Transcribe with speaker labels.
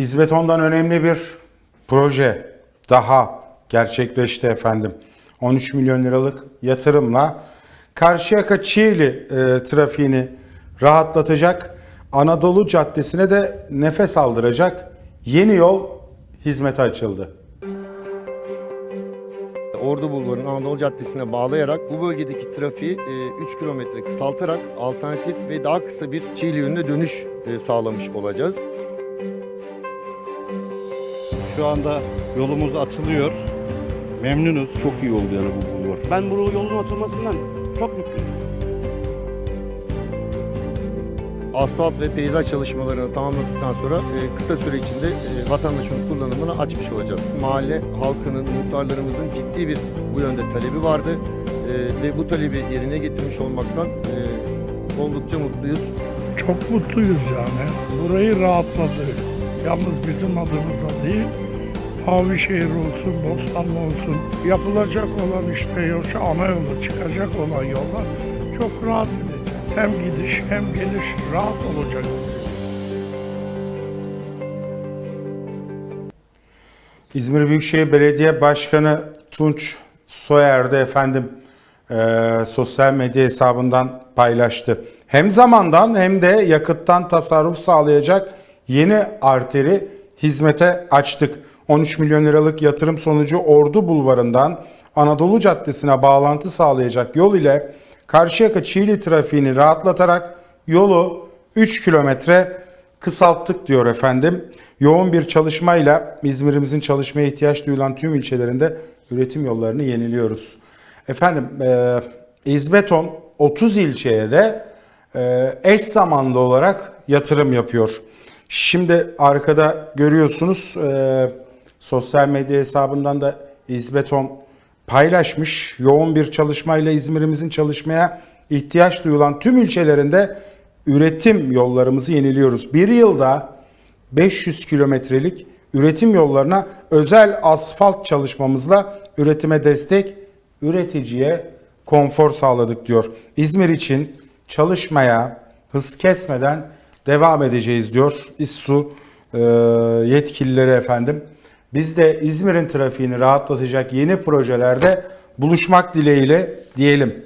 Speaker 1: İzbeton'dan önemli bir proje daha gerçekleşti efendim. 13 milyon liralık yatırımla Karşıyaka Çiğli e, trafiğini rahatlatacak, Anadolu Caddesi'ne de nefes aldıracak yeni yol hizmete açıldı.
Speaker 2: Ordu Bulvarı'nın Anadolu Caddesi'ne bağlayarak bu bölgedeki trafiği 3 kilometre kısaltarak alternatif ve daha kısa bir Çiğli yönüne dönüş e, sağlamış olacağız.
Speaker 3: Şu anda yolumuz açılıyor. Memnunuz.
Speaker 4: Çok iyi oldu yani bu bulvar.
Speaker 5: Ben bu yolun açılmasından çok mutluyum.
Speaker 2: Asfalt ve peyzaj çalışmalarını tamamladıktan sonra e, kısa süre içinde e, vatandaşımız kullanımına açmış olacağız. Mahalle halkının, muhtarlarımızın ciddi bir bu yönde talebi vardı E, ve bu talebi yerine getirmiş olmaktan e, oldukça mutluyuz.
Speaker 6: Çok mutluyuz yani. Burayı rahatladı. Yalnız bizim adımıza değil, Mavişehir olsun, Bostanlı olsun, yapılacak olan işte yol, şu ana yolu çıkacak olan yola çok rahat edeceğiz. Hem gidiş hem geliş rahat olacak.
Speaker 1: İzmir Büyükşehir Belediye Başkanı Tunç Soyer de efendim e, sosyal medya hesabından paylaştı. Hem zamandan hem de yakıttan tasarruf sağlayacak yeni arteri hizmete açtık. 13 milyon liralık yatırım sonucu Ordu Bulvarı'ndan Anadolu Caddesi'ne bağlantı sağlayacak yol ile Karşıyaka Çiğli trafiğini rahatlatarak yolu 3 kilometre kısalttık diyor efendim. Yoğun bir çalışmayla İzmir'imizin çalışmaya ihtiyaç duyulan tüm ilçelerinde üretim yollarını yeniliyoruz. Efendim e, İzbeton 30 ilçeye de e, eş zamanlı olarak yatırım yapıyor. Şimdi arkada görüyorsunuz e, sosyal medya hesabından da İzbeton paylaşmış. Yoğun bir çalışmayla İzmir'imizin çalışmaya ihtiyaç duyulan tüm ilçelerinde üretim yollarımızı yeniliyoruz. Bir yılda 500 kilometrelik üretim yollarına özel asfalt çalışmamızla üretime destek, üreticiye konfor sağladık diyor. İzmir için çalışmaya hız kesmeden devam edeceğiz diyor İSSU e, yetkilileri efendim. Biz de İzmir'in trafiğini rahatlatacak yeni projelerde buluşmak dileğiyle diyelim.